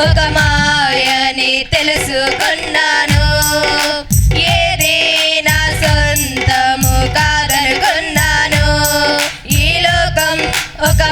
ఒక మాయని తెలుసుకున్నాను. ఏది నా సొంతము కాదనుకున్నాను. ఈ లోకం ఒక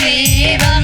Viva